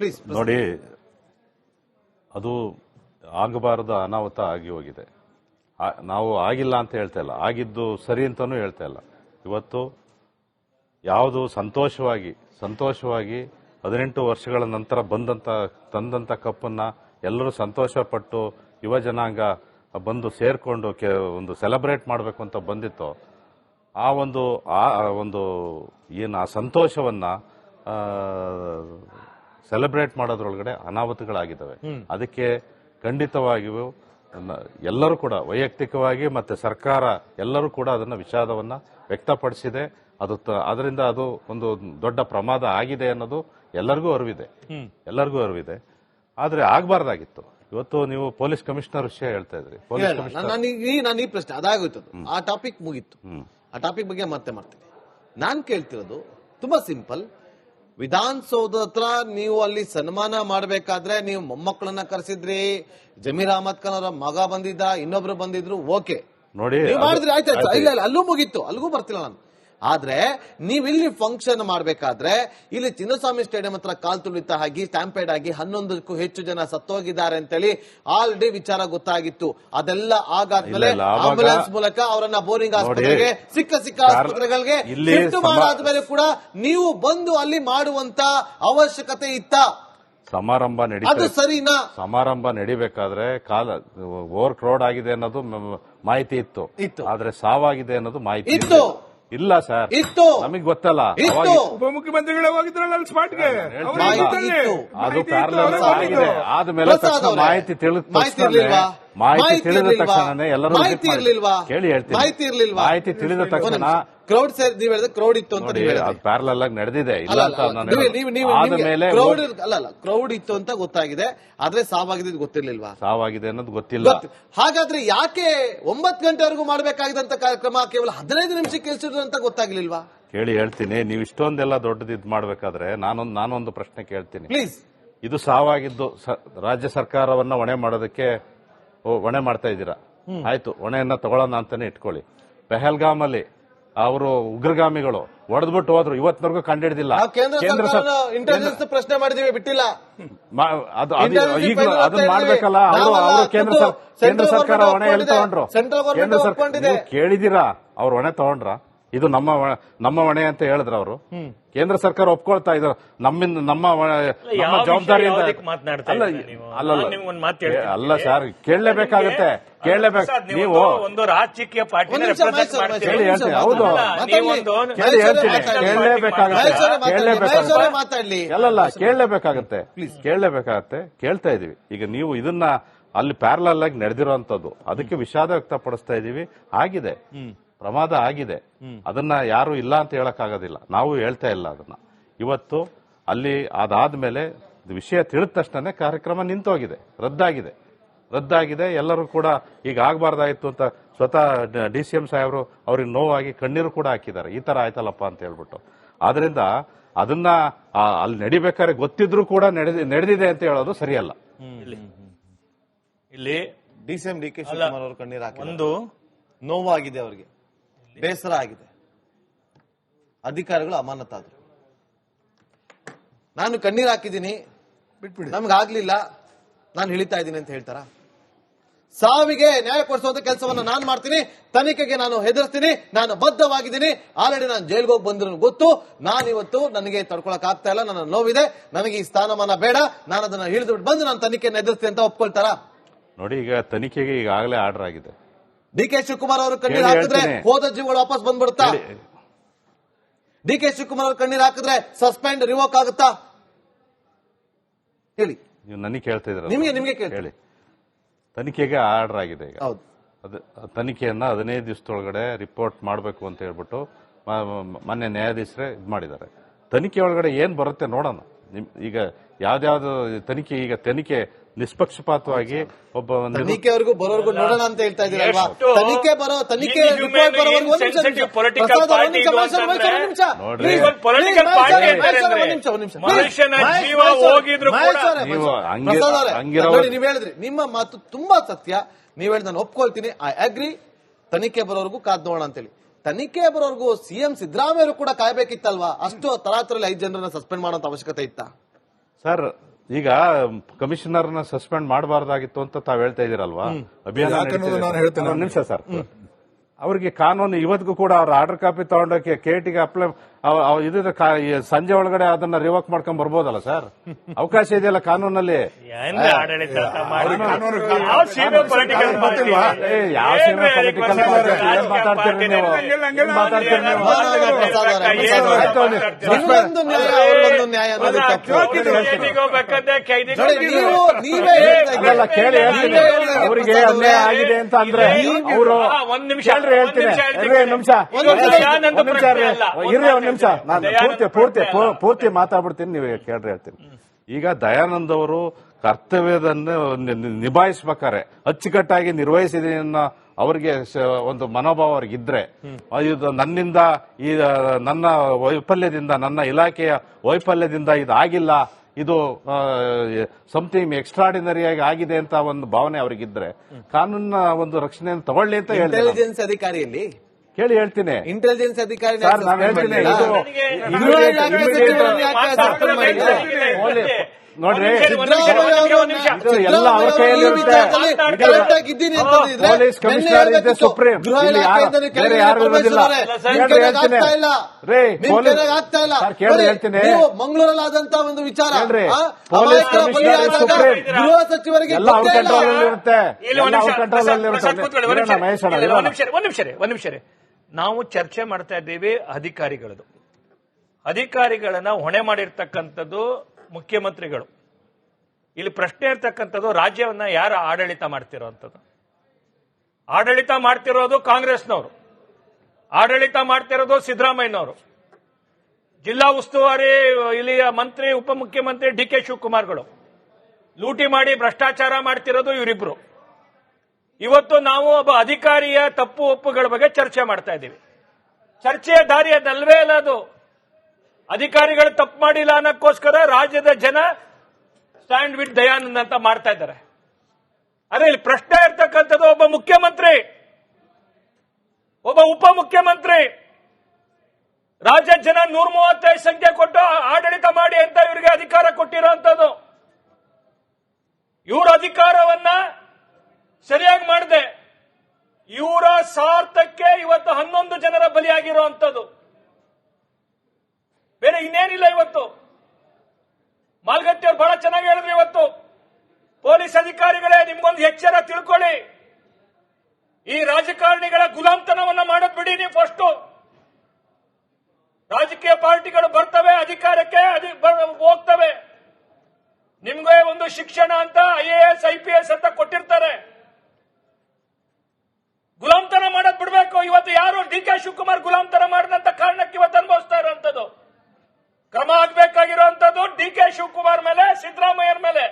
ನೋಡಿ, ಅದು ಆಗಬಾರದ ಅನಾಹುತ ಆಗಿ ಹೋಗಿದೆ. ನಾವು ಆಗಿಲ್ಲ ಅಂತ ಹೇಳ್ತಾ ಇಲ್ಲ. ಆಗಿದ್ದು ಸರಿ ಅಂತಾನೂ ಹೇಳ್ತಾ ಇಲ್ಲ. ಇವತ್ತು ಯಾವುದು ಸಂತೋಷವಾಗಿ ಸಂತೋಷವಾಗಿ ಹದಿನೆಂಟು ವರ್ಷಗಳ ನಂತರ ಬಂದಂತ, ತಂದಂತ ಕಪ್ಪನ್ನ ಎಲ್ಲರೂ ಸಂತೋಷ ಪಟ್ಟು ಯುವ ಜನಾಂಗ ಬಂದು ಸೇರ್ಕೊಂಡು ಒಂದು ಸೆಲೆಬ್ರೇಟ್ ಮಾಡಬೇಕು ಅಂತ ಬಂದಿತ್ತು, ಆ ಒಂದು ಆ ಒಂದು, ಏನು ಆ ಸಂತೋಷವನ್ನ ಸೆಲೆಬ್ರೇಟ್ ಮಾಡೋದ್ರೊಳಗಡೆ ಅನಾಹುತಗಳಾಗಿದ್ದಾವೆ. ಅದಕ್ಕೆ ಖಂಡಿತವಾಗಿಯೂ ಎಲ್ಲರೂ ಕೂಡ ವೈಯಕ್ತಿಕವಾಗಿ ಮತ್ತೆ ಸರ್ಕಾರ ಎಲ್ಲರೂ ಕೂಡ ಅದನ್ನ ವಿಷಾದವನ್ನ ವ್ಯಕ್ತಪಡಿಸಿದೆ. ಅದು ಅದರಿಂದ ಅದು ಒಂದು ದೊಡ್ಡ ಪ್ರಮಾದ ಆಗಿದೆ ಅನ್ನೋದು ಎಲ್ಲರಿಗೂ ಅರಿವಿದೆ. ಎಲ್ಲರಿಗೂ ಅರಿವಿದೆ. ಆದ್ರೆ ಆಗ್ಬಾರ್ದಾಗಿತ್ತು. ಇವತ್ತು ನೀವು ಪೊಲೀಸ್ ಕಮಿಷನರ್ ವಿಷಯ ಹೇಳ್ತಾ ಇದ್ರಿ. ಪೊಲೀಸ್ ನಾನು ಈ ನಾನು ಈ ಪ್ರಶ್ನೆ ಅದಾಗೋಯ್ತು ಅದು. ಆ ಟಾಪಿಕ್ ಮುಗೀತು. ಆ ಟಾಪಿಕ್ ಬಗ್ಗೆ ಮತ್ತೆ ಮಾಡ್ತೀನಿ. ನಾನ್ ಕೇಳ್ತಿರೋದು ತುಂಬಾ ಸಿಂಪಲ್ ವಿಧಾನಸೌಧ ಹತ್ರ ನೀವು ಅಲ್ಲಿ ಸನ್ಮಾನ ಮಾಡಬೇಕಾದ್ರೆ ನೀವು ಮೊಮ್ಮಕ್ಕಳನ್ನ ಕರೆಸಿದ್ರಿ. ಜಮೀರ್ ಅಹಮದ್ ಖಾನ್ ಅವರ ಮಗ ಬಂದಿದ್ದ ಇನ್ನೊಬ್ರು ಬಂದಿದ್ರು ಓಕೆ. ನೋಡಿ ಮಾಡಿದ್ರಿ ಆಯ್ತು ಆಯ್ತು ಆಯ್ತು. ಇಲ್ಲ ಇಲ್ಲ ಅಲ್ಲೂ ಮುಗೀತು. ಅಲ್ಲಿಗೂ ಬರ್ತಿಲ್ಲ ನಾನು. ಆದ್ರೆ ನೀವಿಲ್ಲಿ ಇಲ್ಲಿ ಫಂಕ್ಷನ್ ಮಾಡ್ಬೇಕಾದ್ರೆ ಇಲ್ಲಿ ಚಿನ್ನಸ್ವಾಮಿ ಸ್ಟೇಡಿಯಂ ಹತ್ರ ಕಾಲ್ ತುಳಿತ ಆಗಿ ಸ್ಟ್ಯಾಂಪೇಡ್ ಆಗಿ ಹನ್ನೊಂದಕ್ಕೂ ಹೆಚ್ಚು ಜನ ಸತ್ತೋಗಿದ್ದಾರೆ ಅಂತೇಳಿ ಆಲ್ರೆಡಿ ವಿಚಾರ ಗೊತ್ತಾಗಿತ್ತು. ಅದೆಲ್ಲ ಆಗಾದ್ಮೇಲೆ ಆಂಬುಲೆನ್ಸ್ ಮೂಲಕ ಅವರನ್ನ ಬೋರಿಂಗ್ ಆಸ್ಪತ್ರೆಗೆ ಸಿಕ್ಕ ಸಿಕ್ಕ ಆಸ್ಪತ್ರೆಗಳಿಗೆ ಶಿಫ್ಟ್ ಮಾಡಾದ್ಮೇಲೆ ಕೂಡ ನೀವು ಬಂದು ಅಲ್ಲಿ ಮಾಡುವಂತ ಅವಶ್ಯಕತೆ ಇತ್ತ. ಸಮಾರಂಭ ಅದು ನಡೀತಾ ಸರಿನಾ? ಸಮಾರಂಭ ನಡಿಬೇಕಾದ್ರೆ ಕಾಲ ಓವರ್ ಕ್ರೌಡ್ ಆಗಿದೆ ಅನ್ನೋದು ಮಾಹಿತಿ ಇತ್ತು. ಇತ್ತು. ಆದ್ರೆ ಸಾವಾಗಿದೆ ಅನ್ನೋದು ಮಾಹಿತಿ ಇತ್ತು. ಇಲ್ಲ ಸರ್. ಇತ್ತು. ನಮಗ್ ಗೊತ್ತಲ್ಲ. ಉಪ ಅವಾಗ ಉಪಮುಖ್ಯಮಂತ್ರಿಗಳೇ ಹೋಗಿದ್ರಲ್ಲ ಸ್ಪಾಟ್ಗೆ? ಇತ್ತು. ಅದು ಪ್ಯಾರಲಲ್ ಆಗಿದೆ. ಆದ್ಮೇಲೆ ಮಾಹಿತಿ ತಿಳಿದ ಮಾಹಿತಿ ತಿಳಿದ ಎಲ್ಲರೂ ಮಾಹಿತಿ ಇರ್ಲಿಲ್ವಾ? ಕೇಳಿ ಹೇಳ್ತೀನಿ. ಮಾಹಿತಿ ಇರ್ಲಿಲ್ವಾ? ಮಾಹಿತಿ ತಿಳಿದ ತಕ್ಷಣ ಕ್ರೌಡ್ ಸೇರಿ ನೀವ್ ಹೇಳಿದ್ರೆ ಕ್ರೌಡ್ ಇತ್ತು ಅಂತ ನೀವು ಅದು ಪ್ಯಾರಲಲ್ ಆಗಿ ನಡೆದಿದೆ. ಇಲ್ಲ ಅಂತ ನಾನು ನೀವು- ಆದ್ಮೇಲೆ ಇರ್- ಅಲ್ಲ ಅಲ್ಲ ಕ್ರೌಡ್ ಇತ್ತು ಅಂತ ಗೊತ್ತಾಗಿದೆ ಆದ್ರೆ ಸಾವಾಗಿದ್ದು ಗೊತ್ತಿರ್ಲಿಲ್ವಾ? ಸಾವಾಗಿದೆ ಅನ್ನೋದು ಗೊತ್ತಿಲ್ಲ. ಗೊತ್ತು. ಹಾಗಾದ್ರೆ ಯಾಕೆ ಒಂಬತ್ತು ಗಂಟೆವರೆಗೂ ಮಾಡಬೇಕಾಗಿದ್ದಂತ ಕಾರ್ಯಕ್ರಮ ಕೇವಲ ಹದಿನೈದು ನಿಮಿಷಕ್ಕೆ ಇಳಿಸಿದ್ರು ಅಂತ ಗೊತ್ತಾಗ್ಲಿಲ್ವಾ? ಕೇಳಿ ಹೇಳ್ತೀನಿ. ನೀವು ಇಷ್ಟೊಂದೆಲ್ಲ ದೊಡ್ಡದು ಇದು ಮಾಡ್ಬೇಕಾದ್ರೆ ನಾನೊಂದು ನಾನೊಂದು ಪ್ರಶ್ನೆ ಕೇಳ್ತೀನಿ. ಪ್ಲೀಸ್ ಇದು ಸಾವಾಗಿದ್ದು ರಾಜ್ಯ ಸರ್ಕಾರವನ್ನ ಹೊಣೆ ಮಾಡೋದಕ್ಕೆ ಹೊಣೆ ಮಾಡ್ತಾ ಇದ್ದೀರಾ? ಆಯ್ತು ಹೊಣೆಯನ್ನ ತಗೊಳ್ಳೋಣ ಅಂತಾನೆ ಇಟ್ಕೊಳ್ಳಿ. ಪೆಹಲ್ಗಾಮ್ ಅಲ್ಲಿ ಅವರು ಉಗ್ರಗಾಮಿಗಳು ಹೊಡೆದ್ಬಿಟ್ಟು ಹೋದ್ರು. ಇವತ್ತಿನವರೆಗೂ ಕಂಡಿಡಿದಿಲ್ಲ. ಕೇಂದ್ರ ಇಂಟೆಲಿಜೆನ್ಸ್ ಪ್ರಶ್ನೆ ಮಾಡಿದೀವಿ ಬಿಟ್ಟಿಲ್ಲ. ಅದನ್ನ ಮಾಡ್ಬೇಕಲ್ಲ. ಅವರು ಅವರು ಕೇಂದ್ರ ಕೇಂದ್ರ ಸರ್ಕಾರ ಹೊಣೆ ಎಲ್ಲಿ. ತಗೊಂಡ್ರು. ಕೇಂದ್ರ ಸರ್ಕಾರ ಕೇಳಿದಿರಾ? ಅವ್ರ ಹೊಣೆ ತಗೊಂಡ್ರ? ಇದು ನಮ್ಮ ನಮ್ಮ ಹೊಣೆ ಅಂತ ಹೇಳಿದ್ರು ಅವರು. ಕೇಂದ್ರ ಸರ್ಕಾರ ಒಪ್ಕೊಳ್ತಾ ಇದ್ರು. ನಮ್ಮಿಂದ ನಮ್ಮ ನಮ್ಮ ಜವಾಬ್ದಾರಿಯಿಂದ ಅಲ್ಲ ಸರ್ ಕೇಳಲೇಬೇಕಾಗುತ್ತೆ. ಕೇಳಲೇಬೇಕು. ನೀವು ಒಂದು- ರಾಜಕೀಯ ಪಾರ್ಟಿ ಹೌದು. ಕೇಳಲೇಬೇಕಾಗುತ್ತೆ. ಅಲ್ಲಲ್ಲ ಕೇಳಲೇಬೇಕಾಗತ್ತೆ. ಪ್ಲೀಸ್ ಕೇಳಲೇಬೇಕಾಗತ್ತೆ. ಕೇಳ್ತಾ ಇದೀವಿ. ಈಗ ನೀವು ಇದನ್ನ ಅಲ್ಲಿ ಪ್ಯಾರಲಲ್ ಆಗಿ ನಡೆದಿರುವಂತದ್ದು ಅದಕ್ಕೆ ವಿಷಾದ ವ್ಯಕ್ತಪಡಿಸ್ತಾ ಇದೀವಿ. ಆಗಿದೆ. ಪ್ರಮಾದ ಆಗಿದೆ. ಅದನ್ನ ಯಾರು ಇಲ್ಲ ಅಂತ ಹೇಳಕ್ ಆಗೋದಿಲ್ಲ ನಾವು ಹೇಳ್ತಾ ಇಲ್ಲ ಅದನ್ನ. ಇವತ್ತು ಅಲ್ಲಿ ಅದಾದ್ಮೇಲೆ ವಿಷಯ ತಿಳಿದ ತಕ್ಷಣ ಕಾರ್ಯಕ್ರಮ ನಿಂತೋಗಿದೆ. ರದ್ದಾಗಿದೆ. ರದ್ದಾಗಿದೆ. ಎಲ್ಲರೂ ಕೂಡ ಈಗ ಆಗಬಾರ್ದಾಯಿತು ಅಂತ ಸ್ವತಃ ಡಿ ಸಿ ಎಂ ಸಾಹೇಬರು ಅವ್ರಿಗೆ ನೋವಾಗಿ ಕಣ್ಣೀರು ಕೂಡ ಹಾಕಿದ್ದಾರೆ. ಈ ತರ ಆಯ್ತಲ್ಲಪ್ಪ ಅಂತ ಹೇಳ್ಬಿಟ್ಟು. ಆದ್ರಿಂದ ಅದನ್ನ ಅಲ್ಲಿ ನಡಿಬೇಕಾದ್ರೆ ಗೊತ್ತಿದ್ರು ಕೂಡ ನಡೆದಿ- ನಡೆದಿದೆ ಅಂತ ಹೇಳೋದು ಸರಿಯಲ್ಲ. ಇಲ್ಲಿ. D C M D K Shivakumar ಅವರು ಕಣ್ಣೀರು ಹಾಕಿ ಒಂದು ನೋವಾಗಿದೆ ಅವರಿಗೆ. ಬೇಸರ ಆಗಿದೆ. ಅಧಿಕಾರಿಗಳು ಅಮಾನತಾದ್ರು. ನಾನು ಕಣ್ಣೀರ್ ಹಾಕಿದ್ದೀನಿ. ಬಿಟ್ಬಿಡಿ. ನಮ್ಗೆ ಆಗ್ಲಿಲ್ಲ. ನಾನು ಹಿಳಿತಾ ಇದ್ದೀನಿ ಅಂತ ಹೇಳ್ತಾರ? ಸಾವಿಗೆ ನ್ಯಾಯ ಕೊಡಿಸುವಂತ ಕೆಲಸವನ್ನ ನಾನು ಮಾಡ್ತೀನಿ. ತನಿಖೆಗೆ ನಾನು ಹೆದರ್ತೀನಿ ನಾನು ಬದ್ಧವಾಗಿದ್ದೀನಿ. ಆಲ್ರೆಡಿ ನಾನು ಜೈಲ್ಗೆ ಹೋಗಿ ಬಂದ್ರು ಗೊತ್ತು. ನಾನು ಇವತ್ತು ನನಗೆ ತಡ್ಕೊಳಕ್ ಆಗ್ತಾ ಇಲ್ಲ. ನನ್ನ ನೋವಿದೆ. ನನಗೆ ಈ ಸ್ಥಾನಮಾನ ಬೇಡ. ನಾನು ಅದನ್ನ ಹಿಡಿದು ಬಂದು ನಾನು ತನಿಖೆಯನ್ನು ಎದುರಿಸ್ತೀನಿ ಅಂತ ಒಪ್ಕೊಳ್ತಾರ? ನೋಡಿ ಈಗ ತನಿಖೆಗೆ ಈಗಾಗಲೇ ಆರ್ಡರ್ ಆಗಿದೆ. ಡಿ ಕೆ ಶಿವಕುಮಾರ್ ಅವರು ಕಣ್ಣೀರ್ ಹಾಕಿದ್ರೆ ಹೋದ ಜೀವಗಳು ವಾಪಸ್ ಬಂದ್ಬಿಡುತ್ತಾ. ಡಿ ಕೆ ಶಿವಕುಮಾರ್ ಅವರು ಕಣ್ಣೀರ್ ಹಾಕಿದ್ರೆ ಸಸ್ಪೆಂಡ್ ರಿವೋಕ್ ಆಗುತ್ತಾ? ಹೇಳಿ. ನೀವು ನನಗೆ ಕೇಳ್ತಾ ಇದ್ರ ನಿಮಗೆ ನಿಮಗೆ. ಹೇಳಿ. ತನಿಖೆಗೆ ಆರ್ಡರ್ ಆಗಿದೆ ಈಗ. ಹೌದು. ಅದು ತನಿಖೆಯನ್ನ ಹದಿನೈದು ದಿವಸದೊಳಗಡೆ ರಿಪೋರ್ಟ್ ಮಾಡಬೇಕು ಅಂತ ಹೇಳ್ಬಿಟ್ಟು ಮಾನ್ಯ ನ್ಯಾಯಾಧೀಶರೇ ಇದು ಮಾಡಿದ್ದಾರೆ. ತನಿಖೆ ಒಳಗಡೆ ಏನ್ ಬರುತ್ತೆ ನೋಡೋಣ. ನಿಮ್ ಈಗ ಯಾವ್ದಾವ್ದು ತನಿಖೆ ಈಗ ತನಿಖೆ ನಿಷ್ಪಕ್ಷಪಾತವಾಗಿ ಒಬ್ಬ ತನಿಖೆವರೆಗೂ ಬರೋರ್ಗು ನೋಡೋಣ ಅಂತ ಹೇಳ್ತಾ ಇದೀರಲ್ವಾ ಎಷ್ಟು ತನಿಖೆ ಬರೋ ತನಿಖೆ ರಿಪೋರ್ಟ್ ಬರೋವರೆಗೂ ಒಂದ್ ನಿಮಿಷ, ಪ್ರಸಾದ್ ಅವ್ರೆ, party ಒಂದ್ ನಿಮಿಷ, ಒಂದ್ ನಿಮಿಷ, ಮನುಷ್ಯನ ಜೀವ ಹೋಗಿದ್ರು ನೋಡಿ ನೀವ್ ಹೇಳಿದ್ರಿ. ನಿಮ್ಮ ಮಾತು ತುಂಬಾ ಸತ್ಯ. ನೀವ್ ಹೇಳಿದ್ ನಾನು ಒಪ್ಕೊಳ್ತೀನಿ. ಐ ಅಗ್ರಿ ತನಿಖೆ ಬರೋರ್ಗೂ ಕಾದ್ ನೋಡೋಣ ಅಂತೇಳಿ. ತನಿಖೆ ಬರೋವರೆಗೂ ಸಿಎಂ ಸಿದ್ದರಾಮಯ್ಯ ಕೂಡ ಕಾಯ್ಬೇಕಿತ್ತಲ್ವಾ? ಅಷ್ಟು ತರಾತರಲ್ಲಿ ಐದು ಜನರನ್ನ ಸಸ್ಪೆಂಡ್ ಮಾಡೋಂತ ಅವಶ್ಯಕತೆ ಇತ್ತಾ? ಸರ್ ಈಗ ಕಮಿಷನರ್ನ ಸಸ್ಪೆಂಡ್ ಮಾಡಬಾರ್ದಾಗಿತ್ತು ಅಂತ ತಾವ್ ಹೇಳ್ತಾ ಇದೀರಲ್ವಾ ಅಭಿಯಾನ ನಾನು ಹೇಳ್ತೇನೆ. ಒಂದ್ ನಿಮಿಷ ಸರ್. ಅವ್ರಿಗೆ ಕಾನೂನು ಇವತ್ತಿಗೂ ಕೂಡ ಅವ್ರ ಆರ್ಡರ್ ಕಾಪಿ ತಗೊಂಡೋಕೆ ಕೇಟಿಗೆ ಅಪ್ಲೈ ಇದ್ರೆ ಸಂಜೆ ಒಳಗಡೆ ಅದನ್ನ ರಿವರ್ಕ್ ಮಾಡ್ಕೊಂಡ್ ಬರ್ಬೋದಲ್ಲ ಸರ್ ಅವಕಾಶ ಇದೆಯಲ್ಲ ಕಾನೂನಲ್ಲಿ? ಯಾವ ಸೀಮೆ political ಏ, ಯಾವ ಸೀಮೆ ಏನ್ರಿ political ಏನ್ ರಾಜಕೀಯ ಮಾತಾಡ್ತೀರಿ ನೀವು? ಮಾತಾಡ್ತೀರಿ ನೀವು? ಕೇಳಿ ಹೇಳ್ತೀನಿ. ಅವರಿಗೆ ಅನ್ಯಾಯ ಆಗಿದೆ ಅಂತ ಅಂದ್ರೆ ಅವರು ಒಂದ್ ನಿಮಿಷ, ಹೇಳ್ತೀನಿ ನಿಮಿಷ. ಒಂದ್ ನಿಮಿಷ ಇರ್ರಿ. ಒಂದ್ ನಾನು ಪೂರ್ತಿ ಪೂರ್ತಿ. ಪೂರ್ತಿ ಮಾತಾಡ್ಬಿಡ್ತೀನಿ ನೀವು ಕೇಳ್ರಿ ಹೇಳ್ತೀನಿ ಈಗ ದಯಾನಂದ್ ಅವರು ಕರ್ತವ್ಯದನ್ನು ನಿಭಾಯಿಸ್ಬೇಕಾರೆ ಅಚ್ಚುಕಟ್ಟಾಗಿ ನಿರ್ವಹಿಸಿದೀನಿ ಅನ್ನೋ ಅವರಿಗೆ ಒಂದು ಮನೋಭಾವ ಅವ್ರಿಗಿದ್ರೆ ಇದು ನನ್ನಿಂದ ಈ ನನ್ನ ವೈಫಲ್ಯದಿಂದ ನನ್ನ ಇಲಾಖೆಯ ವೈಫಲ್ಯದಿಂದ ಇದಾಗಿಲ್ಲ ಇದು ಸಮಥಿಂಗ್ ಎಕ್ಸ್ಟ್ರಾಡಿನರಿ ಆಗಿ ಆಗಿದೆ ಅಂತ ಒಂದು ಭಾವನೆ ಅವರಿಗಿದ್ರೆ ಕಾನೂನಿನ ಒಂದು ರಕ್ಷಣೆಯನ್ನು ತಗೊಳ್ಳಿ ಅಂತ. ಇಂಟೆಲಿಜೆನ್ಸ್ ಅಧಿಕಾರಿಯಲ್ಲಿ? ಕೇಳಿ ಹೇಳ್ತೀನಿ. ಇಂಟೆಲಿಜೆನ್ಸ್ ಅಧಿಕಾರಿ ಸರ್, ನಾನ್ ಹೇಳ್ತೀನಿ, ನೋಡ್ರಿ, ಎಲ್ಲ ಅವ್ರ ಪೊಲೀಸ್ ಕಮಿಷನರ್ ಇದೆ ಸುಪ್ರೀಂ. ಗೃಹ ಯಾರು- ಬೇರೆ ಇರೋದಿಲ್ಲ. ಹೇಳ್ತೀನಿ. ರೀ ಪೊಲೀಸ್ ಕೇಳಿ ಹೇಳ್ತೀನಿ. ನೀವು ಮಂಗಳೂರಲ್ಲಾದಂತ ಒಂದು ವಿಚಾರ. Police commissioner supreme. ಗೃಹ ಸಚಿವರಿಗೆ ಎಲ್ಲ ಅವ್ರ ಕಂಟ್ರೋಲ್ ಅಲ್ಲಿ ಇರುತ್ತೆ. ಎಲ್ಲ ಅವ್ರ ಕಂಟ್ರೋಲ್ ಅಲ್ಲಿ ಇರುತ್ತೆ. ಮಹೇಶ್. ಒಂದ್ ನಿಮಿಷ ಒಂದ್ ನಿಮಿಷ ನಾವು ಚರ್ಚೆ ಮಾಡ್ತಾ ಇದ್ದೀವಿ ಅಧಿಕಾರಿಗಳದು ಅಧಿಕಾರಿಗಳನ್ನ ಹೊಣೆ ಮಾಡಿರ್ತಕ್ಕಂಥದ್ದು ಮುಖ್ಯಮಂತ್ರಿಗಳು. ಇಲ್ಲಿ ಪ್ರಶ್ನೆ ಇರ್ತಕ್ಕಂಥದ್ದು ರಾಜ್ಯವನ್ನ ಯಾರು ಆಡಳಿತ ಮಾಡ್ತಿರೋಂಥದ್ದು? ಆಡಳಿತ ಮಾಡ್ತಿರೋದು ಕಾಂಗ್ರೆಸ್ನವರು. ಆಡಳಿತ ಮಾಡ್ತಿರೋದು ಸಿದ್ದರಾಮಯ್ಯನವರು. ಜಿಲ್ಲಾ ಉಸ್ತುವಾರಿ, ಇಲ್ಲಿಯ ಮಂತ್ರಿ, ಉಪಮುಖ್ಯಮಂತ್ರಿ ಡಿ ಕೆ ಶಿವಕುಮಾರ್ಗಳು. ಲೂಟಿ ಮಾಡಿ ಭ್ರಷ್ಟಾಚಾರ ಮಾಡ್ತಿರೋದು ಇವರಿಬ್ರು. ಇವತ್ತು ನಾವು ಒಬ್ಬ ಅಧಿಕಾರಿಯ ತಪ್ಪು ಒಪ್ಪುಗಳ ಬಗ್ಗೆ ಚರ್ಚೆ ಮಾಡ್ತಾ ಇದ್ದೀವಿ. ಚರ್ಚೆಯ ದಾರಿ ಅದಲ್ವೇ ಅಲ್ಲ ಅದು. ಅಧಿಕಾರಿಗಳು ತಪ್ಪು ಮಾಡಿಲ್ಲ ಅನ್ನೋಕ್ಕೋಸ್ಕರ ರಾಜ್ಯದ ಜನ ಸ್ಟ್ಯಾಂಡ್ ವಿತ್ ದಯಾನಂದ್ ಅಂತ ಮಾಡ್ತಾ ಇದ್ದಾರೆ. ಅದೇ ಇಲ್ಲಿ ಪ್ರಶ್ನೆ ಇರ್ತಕ್ಕಂಥದ್ದು ಒಬ್ಬ ಮುಖ್ಯಮಂತ್ರಿ, ಒಬ್ಬ ಉಪಮುಖ್ಯಮಂತ್ರಿ, ರಾಜ್ಯ ಜನ ನೂರ ಮೂವತ್ತೈದು ಸಂಖ್ಯೆ ಕೊಟ್ಟು ಆಡಳಿತ ಮಾಡಿ ಅಂತ ಇವರಿಗೆ ಅಧಿಕಾರ ಕೊಟ್ಟಿರೋಂಥದ್ದು. ಇವರ ಅಧಿಕಾರವನ್ನ ಸರಿಯಾಗಿ ಮಾಡದೆ. ಇವರ ಸ್ವಾರ್ಥಕ್ಕೆ ಇವತ್ತು ಹನ್ನೊಂದು ಜನರ ಬಲಿಯಾಗಿರುವಂತದ್ದು ಬೇರೆ ಇನ್ನೇನಿಲ್ಲ ಇವತ್ತು. ಮಾಲ್ಗತ್ತಿ ಅವ್ರು ಬಹಳ ಚೆನ್ನಾಗಿ ಹೇಳಿದ್ರು ಇವತ್ತು. ಪೊಲೀಸ್ ಅಧಿಕಾರಿಗಳೇ, ನಿಮ್ಗೊಂದು ಎಚ್ಚರ ತಿಳ್ಕೊಳ್ಳಿ. ಈ ರಾಜಕಾರಣಿಗಳ ಗುಲಾಂತನವನ್ನ ಮಾಡೋದ್ ಬಿಡಿ ನೀವು ಫಸ್ಟ್ ರಾಜಕೀಯ ಪಾರ್ಟಿಗಳು ಬರ್ತವೆ, ಅಧಿಕಾರಕ್ಕೆ ಹೋಗ್ತವೆ. ನಿಮ್ಗೆ ಒಂದು ಶಿಕ್ಷಣ ಅಂತ ಐಎಎಸ್ ಐಪಿಎಸ್ ಅಂತ ಕೊಟ್ಟಿರ್ತಾರೆ. ಗುಲಾಂತನ ಮಾಡೋದ್ ಬಿಡ್ಬೇಕು. ಇವತ್ತು ಯಾರು ಡಿ ಕೆ ಶಿವಕುಮಾರ್ ಗುಲಾಂತನ ಮಾಡಿದಂತ ಕಾರಣಕ್ಕೆ ಇವತ್ತು ಅನುಭವಿಸ್ತಾ ಇರುವಂತದ್ದು? ಕ್ರಮ ಆಗ್ಬೇಕಾಗಿರುವಂತದ್ದು ಡಿ ಕೆ ಶಿವಕುಮಾರ್ ಮೇಲೆ ಸಿದ್ದರಾಮಯ್ಯರ ಮೇಲೆ.